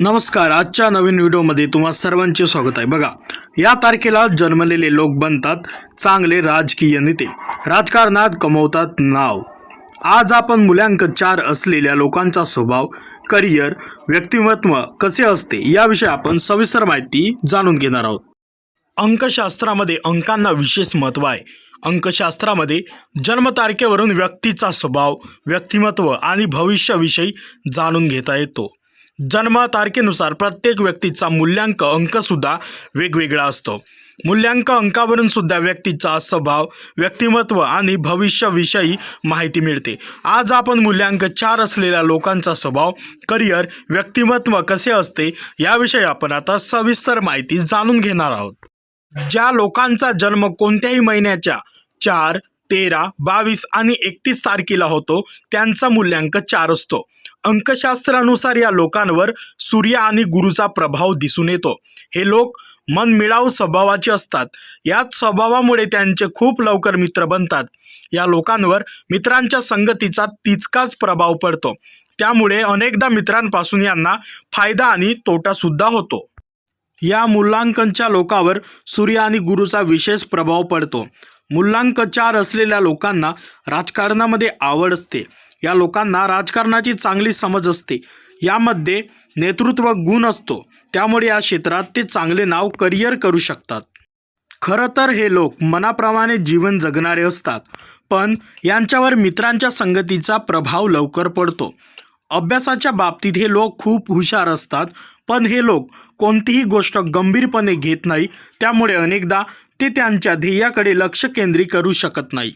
नमस्कार आजच्या नवीन व्हिडिओमध्ये तुम्हा सर्वांचे स्वागत आहे. बघा या तारखेला जन्मलेले लोक बनतात चांगले राजकीय नेते. राजकारणात कमवतात नाव. आज आपण मूल्यांक चार असलेल्या लोकांचा स्वभाव करिअर व्यक्तिमत्व कसे असते याविषयी आपण सविस्तर माहिती जाणून घेणार आहोत. अंकशास्त्रामध्ये अंकांना विशेष महत्त्व आहे. अंकशास्त्रामध्ये जन्मतारखेवरून व्यक्तीचा स्वभाव व्यक्तिमत्व आणि भविष्याविषयी जाणून घेता येतो. जन्मतारखेनुसार प्रत्येक व्यक्तीचा मूल्यांक अंकसुद्धा वेगवेगळा असतो. मूल्यांक अंकावरून सुद्धा व्यक्तीचा स्वभाव व्यक्तिमत्व आणि भविष्याविषयी माहिती मिळते. आज आपण मूल्यांक चार असलेल्या लोकांचा स्वभाव करिअर व्यक्तिमत्व कसे असते याविषयी आपण आता सविस्तर माहिती जाणून घेणार आहोत. ज्या लोकांचा जन्म कोणत्याही महिन्याच्या चार तेरा बावीस आणि एकतीस तारखेला होतो. त्यांचा मूल्यांक चार असतो. अंकशास्त्रानुसार या लोकांवर सूर्य आणि गुरुचा प्रभाव दिसून येतो. हे लोक मनमिळाव स्वभावाचे असतात. याच स्वभावामुळे त्यांचे खूप लवकर मित्र बनतात. या लोकांवर मित्रांच्या संगतीचा तितकाच प्रभाव पडतो. त्यामुळे अनेकदा मित्रांपासून यांना फायदा आणि तोटासुद्धा होतो. या मूल्यांकनच्या लोकावर सूर्य आणि गुरुचा विशेष प्रभाव पडतो. मूल्यांक चार असलेल्या लोकांना राजकारणामध्ये आवड असते. या लोकांना राजकारणाची चांगली समज असते. यामध्ये नेतृत्व गुण असतो. त्यामुळे या क्षेत्रात ते चांगले नाव करिअर करू शकतात. खरं तर हे लोक मनाप्रमाणे जीवन जगणारे असतात. पण यांच्यावर मित्रांच्या संगतीचा प्रभाव लवकर पडतो. अभ्यासाच्या बाबतीत हे लोक खूप हुशार असतात पण हे लोक कोणतीही गोष्ट गंभीरपणे घेत नाही त्यामुळे अनेकदा ते त्यांच्या ध्येयाकडे लक्ष केंद्रित करू शकत नाही.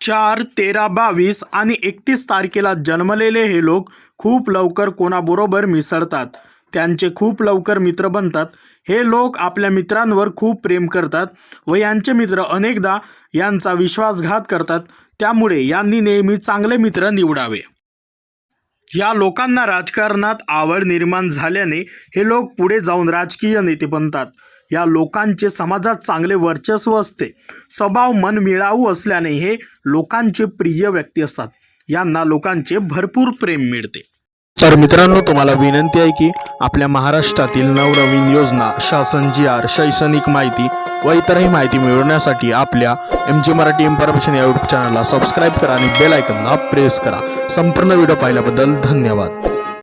चार तेरा बावीस आणि एकतीस तारखेला जन्मलेले हे लोक खूप लवकर कोणाबरोबर मिसळतात. त्यांचे खूप लवकर मित्र बनतात. हे लोक आपल्या मित्रांवर खूप प्रेम करतात व यांचे मित्र अनेकदा यांचा विश्वासघात करतात. त्यामुळे यांनी नेहमी चांगले मित्र निवडावे. या लोकांना राजकारणात आवड निर्माण झाल्याने हे लोक पुढे जाऊन राजकीय नेते बनतात. या लोकांचे समाजात चांगले वर्चस्व असते. स्वभाव मन मिळावू असल्याने हे लोकांचे प्रिय व्यक्ती असतात. यांना लोकांचे भरपूर प्रेम मिळते. तर मित्रांनो तुम्हाला विनंती आहे की आपल्या महाराष्ट्रातील नवनवीन योजना शासन जी आर शैक्षणिक माहिती व इतरही माहिती मिळवण्यासाठी आपल्या एम जी मराठी इन्फॉर्मेशन या यूट्यूब चॅनलला सबस्क्राईब करा आणि बेल आयकनला प्रेस करा. संपूर्ण व्हिडिओ पाहिल्याबद्दल धन्यवाद.